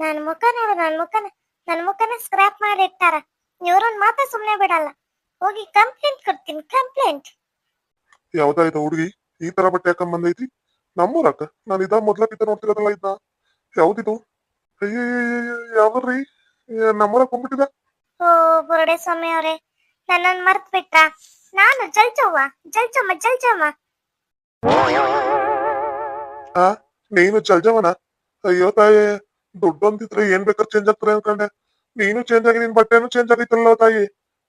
ನನ್ ಮುಖ ನೋಡು ನನ್ ಮುಖನ ನನ್ ಮುಖನ ಸ್ಕ್ರಾಪ್ ಮಾಡಿ ಇಟ್ಟಾರ. ಇವ್ರನ್ ಮಾತ್ರ ಸುಮ್ನೆ ಬಿಡಲ್ಲ. ಹೋಗಿ ಕಂಪ್ಲೇಂಟ್ ಕೊಡ್ತೀನಿ ಕಂಪ್ಲೇಂಟ್ ಯಾವ್ದಾಯ್ತ ಹುಡುಗಿ? ಈ ತರ ಬಟ್ಟೆ ಹಾಕೊಂಡ್ ಬಂದೈತಿ? ನಮ್ಮೂರಕ್ಕ? ನಾನು ಇದ ಮೊದ್ಲಕ್ಕಿಂತ ನೋಡ್ತಿರೋದಲ್ಲ ಇದ್ನ. ಯಾವ್ದಿದು? ಯಾವ್ದ್ರಿ? ನಮ್ಮೂರ ಕೊಂಬಿಟ್ಟಿದ ಓ ಬುರುಡೆ ಸ್ವಾಮಿ ಅವರೇ. ನನ್ನನ್ ಮರ್ತ್ ಬಿಟ್ರ ನಾನು ಜಲ್ಚವ್ವ ಜಲ್ಚಮ್ಮ ಜಲ್ಚಮ್ಮ ಆ, ನೀನು ಚಲ್ಜವನ ಅಯ್ಯೋ ತಾಯಿ, ದುಡ್ಡು ಅಂತಿದ್ರೆ ಏನ್ ಬೇಕಾದ್ರೆ ಚೇಂಜ್ ಆಗ್ತಾರೆ ಅನ್ಕೊಂಡೆ. ನೀನು ಚೇಂಜ್ ಆಗಿ ನಿನ್ ಬಟ್ಟೆನು ಚೇಂಜ್ ಆಗೈತಲ್ಲ ತಾಯಿ.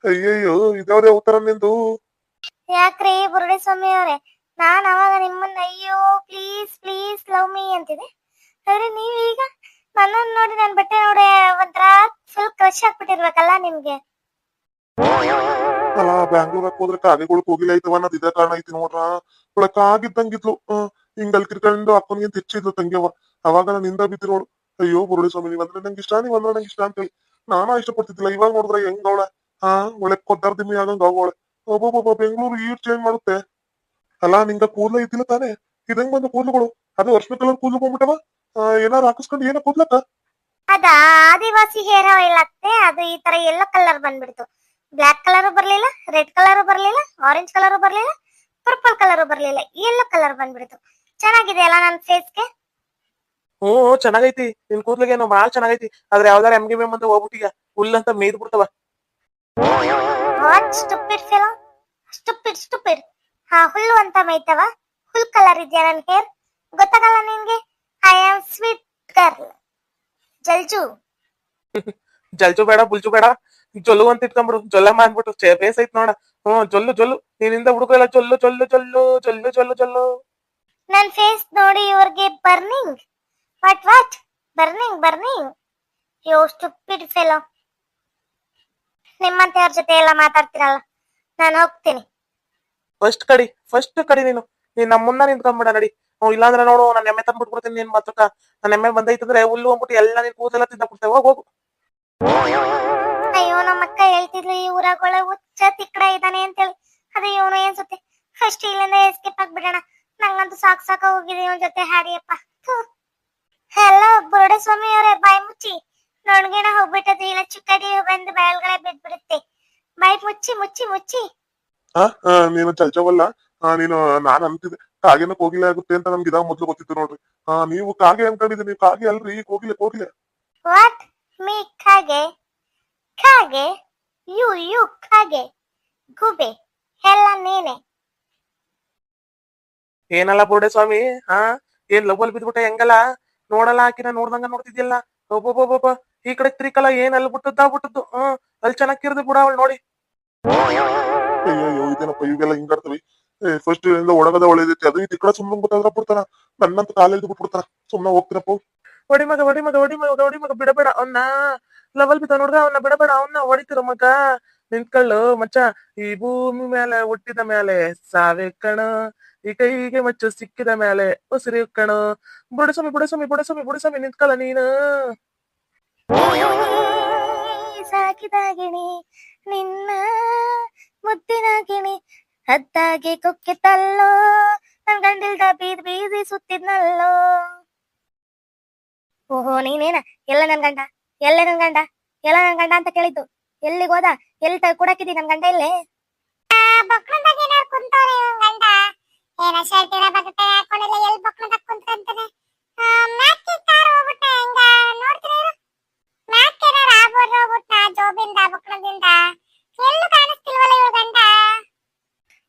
ಅಯ್ಯಯ್ಯೋ, ಇದ್ಯಾವ್ದೇ ಉತ್ತರ ನಿಂದು? ಯಾಕ್ರಿ ಬುರುಡೆ ಸ್ವಾಮಿ ಅವರೇ ನಾನ್ ಅವಾಗ ನಿಮ್ಮನ್ನ, ಅಯ್ಯೋ ಪ್ಲೀಸ್ ಪ್ಲೀಸ್ ಲವ್ ಮೀ ಅಂತಿದೆ ಆದ್ರೆ ನೀವೀಗ ನನ್ನನ್ನ ನೋಡಿ ನನ್ನ ಬಟ್ಟೆ ನೋಡಿ ಒಂಥರ ಫುಲ್ ಕ್ರಶ್ ಆಗ್ಬಿಟ್ಟಿರ್ಬೇಕಲ್ಲ ನಿಮ್ಗೆ. ಅಲ್ಲ ಬ್ಯಾಂಗ್ಳೂರ್ ಹೋದ್ರೆ ಕಾಗೆಗಳು ಹೋಗಿಲ್ಲ ಐತವ ಅನ್ನೋದು ಇದೇ ಕಾರಣ ಐತಿ ನೋಡ್ರ. ಒಳ ಕಾಗಿದ್ದಂಗಿದ್ಲು ಹಿಂಗ್ ಅಲ್ಲಿ ಕಿರ್ಕೊಂಡು ಅಕ್ಕನಿಗಿಂತ ಹೆಚ್ಚಿದ್ಲು ತಂಗಿಯವ ಅವಾಗ ನಾನು ಹಿಂದ ಬಿದ್ದಿ ನೋಡು. ಅಯ್ಯೋ ಬುರುಳಿ ಸ್ವಾಮಿ ನೀವ್ ಅಂದ್ರೆ ನಂಗೆ ಇಷ್ಟ, ನೀವ್ ಅಂದ್ರೆ ನಂಗೆ ಇಷ್ಟ ಅಂತೇಳಿ. ನಾನಾ ಇಷ್ಟಪಡ್ತಿದ್ದಿಲ್ಲ. ಇವಾಗ ನೋಡಿದ್ರೆ ಹೆಂಗ್ ಅವಳೆ? ಹಾ, ಒಳ್ಳೆ ಕೊದ್ದಾರ್ ದಿಮ್ಮಿ ಆಗಂಗ ಅವಳೆ ಒಬ್ಬೊಬ್ಬ ಬೆಂಗಳೂರು ಈರ್ ಚೇಂಜ್ ಮಾಡುತ್ತೆ. ಅಲ್ಲ, ನಿಂಗ ಕೂದ್ಲ ಇದ್ದಿಲ್ಲ ತಾನೇ? ಇದಂಗ್ ಬಂದ ಕೂದ್ಲುಗಳು ಅದು ವರ್ಷ ಕಲರ್ ಕೂದ್ಲು ಬಂದ್ಬಿಟ್ಟವ. ಏನಾರು ಹಾಕಿಸ್ಕೊಂಡು ಏನ ಕೂದ್ಲಕ್ಕ? ಅದ ಆದಿವಾಸಿ ಹೇರ್ ಆಯಿಲ್ ಹಾಕ್ತೆ ಅದು ಈ ತರ ಎಲ್ಲೋ ಕಲರ್ ಬಂದ್ಬಿಡ್ತು. ಬ್ಲಾಕ್ ಕಲರ್ ಬರಲಿಲ್ಲ ರೆಡ್ ಕಲರ್ ಬರಲಿಲ್ಲ ಆರೆಂಜ್ ಕಲರ್ ಬರಲಿಲ್ಲ ಪರ್ಪಲ್ ಕಲರ್ ಬರಲಿಲ್ಲ ಎಲ್ಲೋ ಕಲರ್ ಬಂದ್ಬಿಡ್ತು ಚೆನ್ನಾಗಿದೆ ಅಲ್ಲ ನನ್ನ ಫೇಸ್ಗೆ ಹ್ಞೂ ಚೆನ್ನಾಗೈತಿ. ನಿನ್ ಕೂದ್ಲಿಗೇನೋ ಬಾಳ್ ಚೆನ್ನಾಗೈತಿ. ಆದ್ರೆ ಯಾವ್ದಾರ ಎಮ್ಗೆ ಮೇಮ್ ಅಂತ ಹೋಗ್ಬಿಟ್ಟೀಗ ಹುಲ್ಲಂತ ಮೇಯ್ದ್ ಬಿಡ್ತಾವ what stupid fellow stupid stupid ಹಾ ಹುಲ್ಲು ಅಂತ ಮೈತವ ಹುಲ್ ಕಲರ್ ಇದೆಯಾ ನನ್ನ ಹೇರ್ ಗೊತ್ತಾಗಲ್ಲ ನಿನ್ಗೆ? I am sweet girl ಜಲ್ಜು. ಜಲ್ಜು ಬೇಡ ಬುಲ್ಜು ಬೇಡ. ಜೊಲ್ಲು ಅಂತ ಇಟ್ಕೊಂಡ್ಬಿಡು. ಜೊಲ್ಲಮ್ಮ ಅಂದ್ಬಿಟ್ಟು ಚೇ ಬೇಸ್ ಐತ್ ನೋಡ. ಹ್ಮ್ ಜೊಲ್ಲು ಜೊಲ್ಲು. ನೀನಿಂದ ಹುಡುಗಲ್ಲ ಜೊಲ್ಲು ಜೊಲ್ಲು ಜೊಲ್ಲು ಜೊಲ್ಲು ಜೊಲ್ಲು ಜೊಲ್ಲು. ನನ್ ಫೇಸ್ ನೋಡಿ ಇವ್ರಿಗೆ burning what what burning burning yo stupid fellow ನಿಮ್ಮಂತೆಯವ್ರ ಜೊತೆ ಎಲ್ಲ ಮಾತಾಡ್ತೀರಲ್ಲ. ನಾನು ಹೋಗ್ತೀನಿ. ಫಸ್ಟ್ ಕಡಿ ಫಸ್ಟ್ ಕಡಿ ನೀನು. ನೀನ್ ನಮ್ಮ ಮುಂದೆ ನಿಂತ್ಕೊಂಡ್ಬಿಡ ನಡಿ. ಇಲ್ಲಾಂದ್ರೆ ನೋಡು ನಾನು ಎಮ್ಮೆ ತಂದ್ಬಿಟ್ಬಿಡ್ತೀನಿ ನಿನ್ ಮಾತಕ್ಕ ನಾನು ಎಮ್ಮೆ ಬಂದೈತಂದ್ರೆ ಹುಲ್ಲು ಅಂದ್ಬಿಟ್ಟು ಎಲ್ಲ ನಿನ್ ಕೂದಲೆಲ್ಲ ತಿಂದ ಹೋಗ್ ಹೋಗು. ಈ ಊರಾಗೊಳ ಹುಚ್ಚ ತಿಕ್ಕಡ ಇದ್ದಾನೆ ಅಂತೇಳಿ. ಅದು ಇವನು ಅನ್ಸುತ್ತೆ ಫಸ್ಟ್ ಇಲ್ಲಿಂದ ಎಸ್ಕೇಪ್ ಆಗ್ಬಿಡೋಣ. ನಂಗಂತೂ ಸಾಕ್ ಸಾಕ ಹೋಗಿದೆ ಇವನ್ ಜೊತೆ ಹಾಡಿಯಪ್ಪ. ಹಲೋ ಬುರುಡೆ ಸ್ವಾಮಿ ಅವರೇ ಬಾಯ್ ಮುಚ್ಚಿ. ನೋಡ್ಗೆಣ ಹೋಗ್ಬಿಟ್ಟದು ಇಲ್ಲ ಚಿಕ್ಕಡಿ ಬಂದು ಬಾಯಲ್ಗಳೇ ಬಿದ್ಬಿಡುತ್ತೆ. ಬಾಯಿ ಮುಚ್ಚಿ ಮುಚ್ಚಿ ಮುಚ್ಚಿ. ನೀನು ಚಲ್ಚವಲ್ಲ ಆ, ನೀನು ನಾನ್ ಅಂತಿದ್ದೆ ಕಾಗೆನ ಕೋಗಿಲೆ ಆಗುತ್ತೆ ಅಂತ ನಮ್ಗೆ ಇದಾಗ ಮೊದ್ಲು ಗೊತ್ತಿತ್ತು ನೋಡ್ರಿ. ಆ ನೀವು ಕಾಗೆ ಅನ್ಕೊಂಡಿದ್ದೆ ನೀವು ಕಾಗೆ ಅಲ್ರಿ ಕೋಗಿಲೆ ಕೋಗಿಲೆ. ವಾಟ್ ಮೀ ಕಾಗೆ? ಕಾಗೆ? ಯು ಯು ಕಾಗೆ. ಗುಬೆ. ಎಲ್ಲ ನೀನೆ. ಏನಲ್ಲ ಬುರುಡೆ ಸ್ವಾಮಿ? ಹಾ? ಏನ್ ಲವ್ ಅಲ್ಲಿ ಬಿದ್ಬಿಟ್ಟೆ ಹೆಂಗಲ್ಲ? ನೋಡಲ್ಲ ಆಕಿನ ನೋಡ್ದಂಗ ನೋಡ್ತಿದ್ಯಲ್ಲ? ಒಬ್ಬೊಬ್ಬೊಬ್ಬ ಈ ಕಡೆ ತಿರ್ಕಲ್ಲ ಏನ್ ಅಲ್ಲಿ ಬಿಟ್ಟದ್ದಾ ಬಿಟ್ಟದ್ದು. ಹ್ಮ್. ಅಲ್ಲಿ ಚೆನ್ನಾಗಿರ್ದು ಬಿಡ ಅವಳು ನೋಡಿ. ಅಯ್ಯೋ ಇದೇನಪ್ಪ ಇವೆಲ್ಲ ಹಿಂಗಾಡ್ತವಿ ಫಸ್ಟ್ ಇಂದ ಒಳಗದ ಒಳ್ಳೇದೈತಿ ಅದು ಈ ಕಡೆ ಸುಮ್ಮನೆ ಗೊತ್ತಾದ್ರ ಬಿಡ್ತಾನ? ನನ್ನಂತ ಕಾಲೇಜ್ ಬಿಟ್ಬಿಡ್ತಾನ ಸುಮ್ಮನೆ ಹೋಗ್ತೀನಪ್ಪ. ಹೊಡಿ ಮಗ ಹೊಡಿ ಮಗ ಹೊಡಿ ಮಗ ಮಗ ಬಿಡಬೇಡ ಅವನ್ನ ಲವಲ್ ಬಿದ್ದ ನೋಡ್ದ ಅವನ್ನ ಬಿಡಬೇಡ ಅವನ್ನ ಹೊಡಿತಿರ ಮಗ. ನಿಂತ್ಕೊಳ್ಳು, ಮಚ್ಚ, ಈ ಭೂಮಿ ಮೇಲೆ ಹುಟ್ಟಿದ ಮೇಲೆ ಸಾವೆ ಕಣ ಈ ಕೈಗೆ ಮಚ್ಚು ಸಿಕ್ಕಿದ ಮೇಲೆ ಉಸಿರಿ ಕಣ ಬುಡಸ್ವಾಮಿ ಬುಡಸ್ವಾಮಿ ಬುಡಸ್ವಾಮಿ ಬುಡಸ್ವಾಮಿ, ನಿಂತ್ಕೊಳ್ಳ ನೀನು. ಸಾಕಿದ ಗಿಣಿ, ನಿನ್ನ ಮುದ್ದಿನ ಗಿಣಿ ಹದ್ದಾಗಿ ಕೊಕ್ಕಿತಲ್ಲೋ ನನ್ ಗಂಡಿಲ್ದ ಬೀದ್ ಬೀದಿ ಸುತ್ತಿದ್ನಲ್ಲೋ. ಓಹೋ ನೀನೇನ? ಎಲ್ಲ ನನ್ ಗಂಡ? ಎಲ್ಲ ನನ್ ಗಂಡ? ಎಲ್ಲ ನನ್ ಗಂಡ ಅಂತ ಕೇಳಿದ್ದು? ಎಲ್ಲಿಗೆ ಹೋದ? ಎಲ್ಲಿ ತ ಕುಡಕಿದಿ ನನ್ ಗಂಡ ಇಲ್ಲೇ?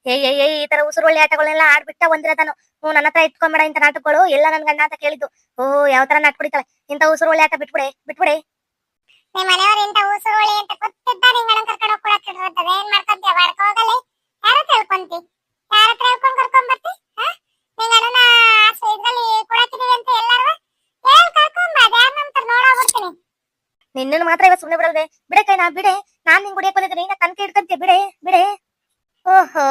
ಏಯ್ ಏಯ್ ಈ ತರ ಉಸಿರುಳ್ಳಿ ಆಟಗಳನ್ನೆಲ್ಲ ಆಡ್ಬಿಟ್ಟ ಒಂದಿರತಾನು ಹ್ಞೂ ನನ್ನ ಹತ್ರ ಇಟ್ಕೊಂಬೇಡ ಇಂಥ ನಾಟಕಗಳು. ಎಲ್ಲ ನನ್ ಗಂಡ ಅಂತ ಕೇಳಿದ್ದು. ಓ ಯಾವ ತರ ನಾಟಕ ಕುಡಿತಾಳೆ ಇಂಥ ಉಸುರು ಒಳ್ಳೆ ಆಟ ಬಿಟ್ಬಿಡೆ ಬಿಟ್ಬಿಡೆ. ನಿಮ್ ಮನೆಯವರು ಇಂಥ ಉಸುರು ಅಂತ ಗೊತ್ತಿದ್ದ ಕರ್ಕೊಂಡು ಏನ್ ಮಾಡ್ಕೊಂತೀಯ? ಬಾಡ್ಕ ಹೋಗಲಿ? ಯಾರ ತಿಳ್ಕೊಂತಿ ಯಾರ ಹತ್ರ ಹೇಳ್ಕೊಂಡ್ ಕರ್ಕೊಂಡ್ ಬರ್ತಿ? ನಿಂಗನ ಇದ್ರಲ್ಲಿ ಕೊಡತ್ತಿದೀವಿ ಅಂತ ಎಲ್ಲಾರು ಹೇಳ್ ಕರ್ಕೊಂಡ್ ಬಾ? ಯಾರ ನಂತರ ನೋಡಾಬಿಡ್ತೀನಿ ನಿನ್ನನ್ನು ಮಾತ್ರ ಇವತ್ತು ಸುಮ್ಮನೆ ಬಿಡಲ್ವೇ? ಬಿಡೆ ಕೈ ನಾ ಬಿಡೆ. ನಾನ್ ನಿಂಗ್ ಗುಡಿಯಕ್ ಬಂದಿದ್ದೀನಿ ನಾ ಕನ್ಕೆ ಇಟ್ಕಂತೀಯ? ಬಿಡೆ ಬಿಡೆ. ಓಹೋ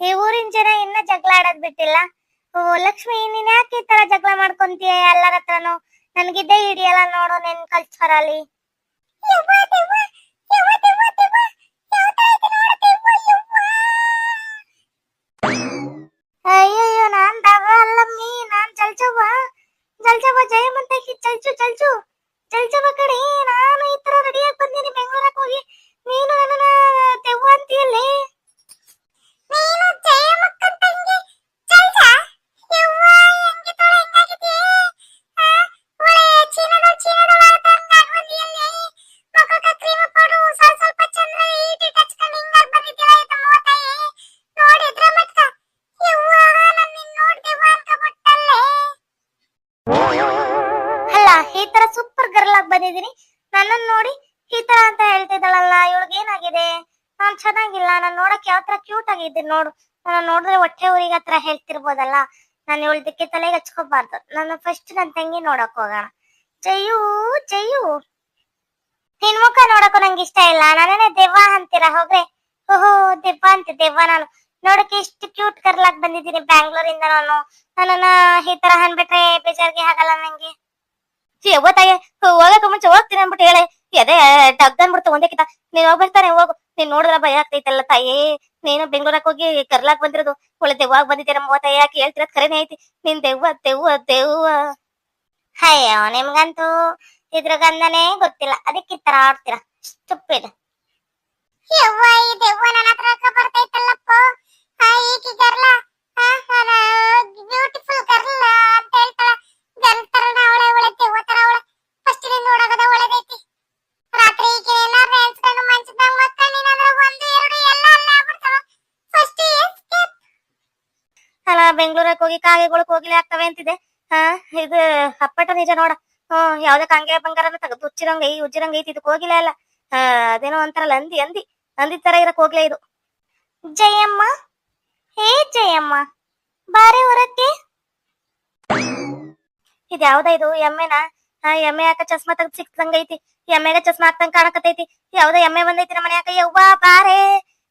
ಈ ಊರಿನ ಜನ ಇನ್ನ ಜಗಳ ಆಡೋದ್ ಬಿಟ್ಟಿಲ್ಲ. ಓ, ಲಕ್ಷ್ಮಿ, ನೀನ್ ಯಾಕೆ ಈ ತರ ಜಗಳ ಮಾಡ್ಕೊಂತೀಯ ಎಲ್ಲರ ಹತ್ರನು? ನನ್ಗಿದ್ದೆ ಹಿಡಿಯಲ್ಲ ನೋಡು ನಿನ್ ಕಲ್ಚರ್ ಅಲ್ಲಿ. ಅಯ್ಯಯ್ಯೋ, ನಾನ್ ದವ ಅಲ್ಲಮ್ಮಿ, ನಾನ್ ಚಲ್ಚವ್ವ ಚಲ್ಚವ್ವ ಜಯಮಂತ ಚಲ್ಚು ಚಲ್ಚು ನನ್ನನ್ನು ನೋಡಿ ಈ ತರ ಅಂತ ಹೇಳ್ತಿದ್ದಾಳಲ್ಲ ಏನಾಗಿದೆ? ನಾನ್ ಚೆನ್ನಾಗಿಲ್ಲ, ನಾನ್ ನೋಡಕ್ ಯಾವ ತರ ಕ್ಯೂಟ್ ಆಗಿದ್ದೀನಿ ನೋಡು. ನಾನು ನೋಡಿದ್ರೆ ಹೊಟ್ಟೆ ಊರಿಗೆ ಹತ್ರ ಹೇಳ್ತಿರ್ಬೋದಲ್ಲ. ನಾನು ಇವಳ್ದಕ್ಕೆ ತಲೆಗೆ ಹಚ್ಕೋಬಾರ್ದು. ನಾನು ಫಸ್ಟ್ ನನ್ನ ತಂಗಿ ನೋಡಕ್ ಹೋಗೋಣ. ಜಯು ಜಯು. ನಿನ್ ಮುಖ ನೋಡಕ್ಕೂ ನಂಗೆ ಇಷ್ಟ ಇಲ್ಲ. ನಾನೇನೆ ದೆವ್ವ ಅಂತೀರಾ? ಹೋಗ್ರೆ. ಓಹೋ, ದೆವ್ವ ಅಂತ, ದೆವ್ವ ನಾನು. ನೋಡಕ್ಕೆ ಇಷ್ಟು ಕ್ಯೂಟ್ ಕರ್ಲಾಕ್ ಬಂದಿದ್ದೀನಿ ಬ್ಯಾಂಗ್ಳೂರಿಂದ ನಾನು. ನನ್ನ ಈ ತರ ಅನ್ಬಿಟ್ರೆ ಬೇಜಾರ್ಗೆ ಆಗಲ್ಲ ನಂಗೆ. ಯಾವತ್ತಾಗೆ? ಹೋಗಕ್ಕೆ ಮುಂಚೆ ಹೋಗ್ತೀನಿ ಅನ್ಬಿಟ್ಟು ಹೇಳಿ. ಎದೆ ಡಗ್ ಅನ್ಬಿಡ್ತು ಒಂದೇ ಕಿತ ನೀನ್ ಹೋಗ್ಬಿಡ್ತಾನೆ ಹೋಗು. ನೀನ್ ನೋಡಿದ್ರ ಭಯ ಆಗ್ತೈತಲ್ಲ ತಾಯಿ. ನೀನು ಬೆಂಗಳೂರಕ್ಕೆ ಹೋಗಿ ಕರ್ಲಾಕ್ ಬಂದಿರೋದು. ಒಳ್ಳೆ ದೆವ್ವಾಗ ಬಂದಿದ್ದೀರ ಮೂವತ್ತ ಯಾಕೆ ಹೇಳ್ತಿರೋದ್ ಕರೆನೇ ಐತಿ. ನೀನ್ ದೆವ್ವ ದೆವ್ವ ದೆವ್ವ. ಅಯ್ಯೋ, ನಿಮ್ಗಂತೂ ಇದ್ರ ಗಂಧನೇ ಗೊತ್ತಿಲ್ಲ. ಅದಕ್ಕೆ ಈ ತರ ಆಡ್ತೀರ? ಸ್ಟುಪಿಡ್ ಯವ್ವ, ಈ ದೆವ್ವ ನನ್ನ ಹತ್ರ ಬರ್ತೈತಲ್ಲಪ್ಪ ಈಕಿ ಗರ್ಲ. ಹೋಗಿ ಕಾಗೆಗಳು ಕೋಗಿಲೆ ಆಗ್ತವೆ ಅಂತಿದೆ. ಹಾ ಇದು ಅಪ್ಪಟ ನಿಜ ನೋಡ. ಹ್ಮ್ ಯಾವ್ದೇ ಕಾಂಗೆ ಬಂಗಾರನ ತಗದು ಉಚ್ಚಿರಂಗ ಈ ಉಜ್ಜಿರಂಗ ಐತಿ ಇದು ಕೋಗಿಲೆ ಅಲ್ಲ. ಅದೇನೋ ಅಂತಾರಲ್ಲ ಅಂದಿ ಅಂದಿ ಅಂದಿ ತರ ಇರೋ ಕೋಗಿಲೆ ಇದು. ಜಯಮ್ಮ ಹೇ ಜಯಮ್ಮ ಬಾರೆ ಹೊರಕ್ಕೆ. ಇದ್ ಯಾವ್ದ ಇದು ಎಮ್ಮೆನ? ಎಮ್ಮೆ ಯಾಕ ಚಸ್ಮಾ ತೆಗ್ದು ಸಿಕ್ತಂಗ ಐತಿ? ಎಮ್ಮೆಗ ಚಸ್ಮಾ ಹಾಕ್ತಂಗ್ ಕಾಣಕತ್ತೈತಿ. ಯಾವ್ದೋ ಎಮ್ಮೆ ಬಂದೈತಿ ನಮ್ಮ ಮನ್ಯಾಗ? ಯವ್ವ ಬಾರೆ.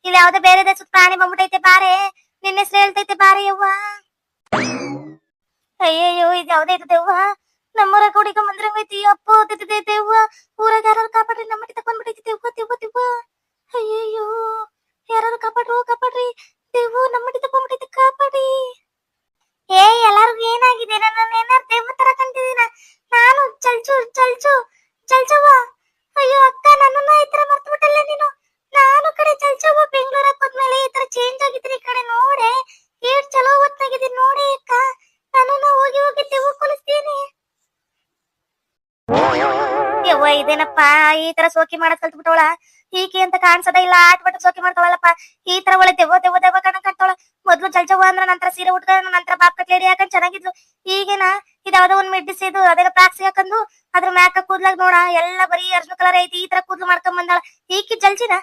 ಇಲ್ಲಿ ಯಾವ್ದೋ ಬೇರೆ ದೇಶದ ಪ್ರಾಣಿ ಬಂದ್ಬಿಟ್ಟೈತೆ ಬಾರೆ. ನಿನ್ನ ಹೆಸರು ಹೇಳ್ತೈತೆ ಬಾರೆ ಯವ್ವ. ಅಯ್ಯಯ್ಯೋ ಇದು ಯಾವ್ದೇ ಇದು ದೇವ್ವ? ನಮ್ಮೂರ ಕುಡಿಕ ಮಂದ್ರಂಗೈತಿ ಅಪ್ಪು ತಿದ್ದೆ ದೇವ್ವ. ಊರಾಗ ಯಾರು ಕಾಪಾಡ್ರಿ, ನಮ್ಮ ಮನೆ ತಕೊಂಡ್ಬಿಟ್ಟೈತಿ ದೇವ್ವ ದೇವ್ವ, ದೆವ್ವ. ಅಯ್ಯಯ್ಯೋ ಯಾರು ಕಾಪಾಡ್ರು, ಕಾಪಾಡ್ರಿ. ಇದೇನಪ್ಪ ಈ ತರ ಸೋಕಿ ಮಾಡಕ್ ಕಲ್ತ್ಬಿಟ್ಟವಳ? ಈಕೆ ಅಂತ ಕಾಣಿಸದ ಇಲ್ಲ, ಆಟ್ಬಿಟ್ಟು ಸೋಕಿ ಮಾಡ್ತಾವಳಪ್ಪ. ಈ ತರ ಒಳ್ಳೆ ದೆವ್ವ ದೆವ್ವ ದೆವ್ವ ಕಣ ಕಟ್ಟೋಳ ಮೊದ್ಲು ಜಲ್ಜವ್ವ ಅಂದ್ರ ನಂತರ ಸೀರೆ ಉಟ್ಕೊಂಡ ನಂತರ ಬಾಪ್ ಕಟ್ಲೇಡಿ ಹಾಕೊಂಡ್ ಚೆನ್ನಾಗಿದ್ಲು. ಈಗೇನ ಇದಾವ್ದೋ ಒಂದ್ ಇದು ಅದೇ ಪ್ಲಾಕ್ಸಿ ಹಾಕಂದು, ಅದ್ರ ಮ್ಯಾಕ ಕೂದ್ಲಾಗ ನೋಡ, ಎಲ್ಲ ಬರೀ ಅರ್ಜುನ ಕಲರ್ ಐತಿ, ಈ ತರ ಕೂದ್ಲು ಮಾಡ್ಕೊಂಡ್ ಬಂದಾಳ. ಈಕಿ ಜಲ್ಜಿನ?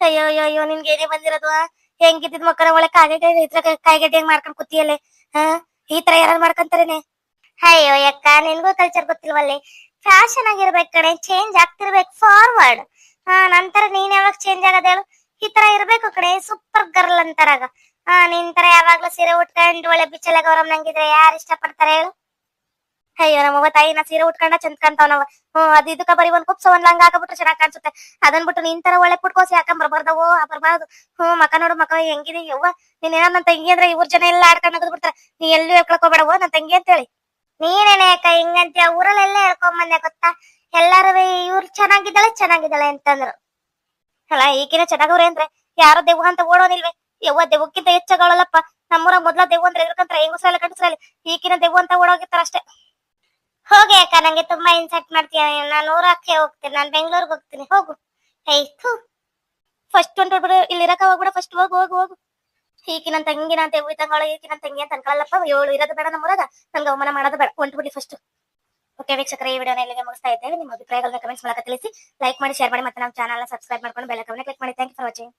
ಅಯ್ಯೋ ಅಯ್ಯೋ ಅಯ್ಯೋ, ನಿನ್ಗೆ ಏನೇ ಬಂದಿರೋದು ಹೆಂಗಿದ್ದ ಮಕ್ಕಳ ಒಳ್ಳೆ ಈ ತರ ಕಾಯಿಗಡ್ಡೆ ಹೆಂಗ್ ಮಾಡ್ಕೊಂಡ್ ಕುತ್ತಿಯಲ್ಲೇ ಹ ಈ ತರ ಯಾರು ಮಾಡ್ಕೊಂತಾರೇನೆ? ಅಯ್ಯೋ, ಯಕ್ಕ, ನಿನ್ಗೂ ಕಲ್ಚರ್ ಗೊತ್ತಿಲ್ವಲ್ಲಿ. ಫ್ಯಾಷನ್ ಆಗಿರ್ಬೇಕು ಕಣೆ ಚೇಂಜ್ ಆಗ್ತಿರ್ಬೇಕು ಫಾರ್ವರ್ಡ್ ಹಾ ನಂತರ ನೀನ್ ಯಾವಾಗ ಚೇಂಜ್ ಆಗದ ಈ ತರ ಇರ್ಬೇಕು ಕಣೆ ಸೂಪರ್ ಗರ್ಲ್ ಅಂತಾರಾಗ ಹಾ ನಿನ್ ತರ ಯಾವಾಗ್ಲೂ ಸೀರೆ ಉಟ್ಕೊಂಡು ಒಳ್ಳೆ ಬಿಚ್ಚಲ ಗೌರವ್ ನಂಗಿದ್ರೆ ಯಾರು ಇಷ್ಟ ಪಡ್ತಾರೆ ಹೇಳು? ಅಯ್ಯೋ ನಮ್ಮವ್ವ ತಾಯಿ ನಾ ಸೀರೆ ಉಟ್ಕೊಂಡ ಚಂದ ಕಾಣ್ತಾವ್ ಹ್ಮ್ ಅದ್ ಇದಕ್ಕ ಬರೀ ಒಂದ್ ಕುಪ್ಸ ಒಂದ್ ಲಂಗ ಹಾಕಬಿಟ್ರೆ ಚೆನ್ನಾಗ್ ಕಾಣಿಸುತ್ತೆ. ಅದನ್ ಬಿಟ್ಟು ನಿನ್ ತರ ಒಳ್ಳೆ ಪುಟ್ಕೋಸಿ ಹಾಕೊಂಡ್ ಬರ್ಬಾರ್ದವೋ ಬರ್ಬಾರ್ದು. ಹ್ಮ್ ಮಕ ನೋಡು, ಮಕ ಹೆಂಗಿದೆ, ಯವ್ವ. ನೀನ್ ಏನಾರ ನನ್ ತಂಗಿ ಅಂದ್ರೆ ಇವ್ರ ಜನ ಎಲ್ಲ ಆಡ್ಕೊಂಡ್ ಬಿಡ್ತಾರ ನೀ ಎಲ್ಲೂ ಹೇಳ್ಕೊಬೇಡವೋ ನನ್ ತಂಗಿ ಅಂತ ಹೇಳಿ ನೀನೇನೆ ಯಾಕ ಹಿಂಗಂತೀಯ ಊರಲ್ಲೆಲ್ಲ ಹೇಳ್ಕೊಂಡ್ ಬಂದೆ ಗೊತ್ತಾ? ಎಲ್ಲಾರು ಇವ್ರು ಚೆನ್ನಾಗಿದ್ದಾಳೆ ಚೆನ್ನಾಗಿದ್ದಾಳೆ ಅಂತಂದ್ರು. ಅಲ್ಲ, ಈಗಿನ ಚೆನ್ನಾಗವ್ರೆ ಅಂದ್ರೆ ಯಾರೋ ದೆವ್ವ ಅಂತ ಓಡೋನಿಲ್ವೇ ಯವ್ವ ದೆವ್ವಕ್ಕಿಂತ ಹೆಚ್ಚಾಗಳಲ್ಲಪ್ಪ ನಮ್ಮೂರ ಮೊದ್ಲ ದೆವ್ವ ಅಂದ್ರೆ ಎದ್ರಕಂತ್ರ ಹೆಂಗಸ್ರಲ್ಲ ಗಂಡಸ್ರಲ್ಲಿ ಈಗಿನ ದೆವ್ವ ಅಂತ ಓಡೋಗಿರ್ತಾರ ಅಷ್ಟೇ. ಹೋಗಿ ಅಕ್ಕ, ನಂಗೆ ತುಂಬಾ ಇನ್ಸಲ್ಟ್ ಮಾಡ್ತೀಯ, ನಾನು ಊರಕ್ಕೆ ಹೋಗ್ತೀನಿ, ನಾನು ಬೆಂಗಳೂರಿಗೆ ಹೋಗ್ತೀನಿ, ಹೋಗು. ಐತು ಫಸ್ಟ್ ಒಂದು ಇಲ್ಲಿರಕ ಹೋಗ್ಬಿಡ ಫಸ್ಟ್ ಹೋಗು ಹೋಗು ಹೋಗು. ಈಕಿ ನನ್ನ ತಂಗಿ ನಾನು ತೆವ್ವಿ ತಂಗಳು ಈಕಿ ನನ್ನ ತಂಗಿ ಅಂತ ಅನ್ಕೊಳ್ಳಲ್ಲಪ್ಪ ಏಳು ಇರೋದು ಬೇಡ ನಮ್ಮೂರಾಗ ನನ್ಗೆ ಅವಮಾನ ಮಾಡೋದು ಬೇಡ. ಹೊಂಟ್ಬಿಡಿ ಫಸ್ಟ್ ಓಕೆ ವೀಕ್ಷಕರ, ಈ ವಿಡಿಯೋನ ಇಲ್ಲಿಗೆ ಮುಗಿಸ್ತಾ ಇದ್ದೇವೆ. ನಿಮ್ಮ ಅಭಿಪ್ರಾಯಗಳನ್ನ ಕಮೆಂಟ್ಸ್ ಮೂಲಕ ತಿಳಿಸಿ. ಲೈಕ್ ಮಾಡಿ ಶೇರ್ ಮಾಡಿ ಮತ್ತೆ ನಮ್ಮ ಚಾನಲ್ ಸಬ್ಸ್ಕ್ರೈಬ್ ಮಾಡ್ಕೊಂಡು ಬೆಲ್ ಐಕಾನ್ ಕ್ಲಿಕ್ ಮಾಡಿ. Thank you for watching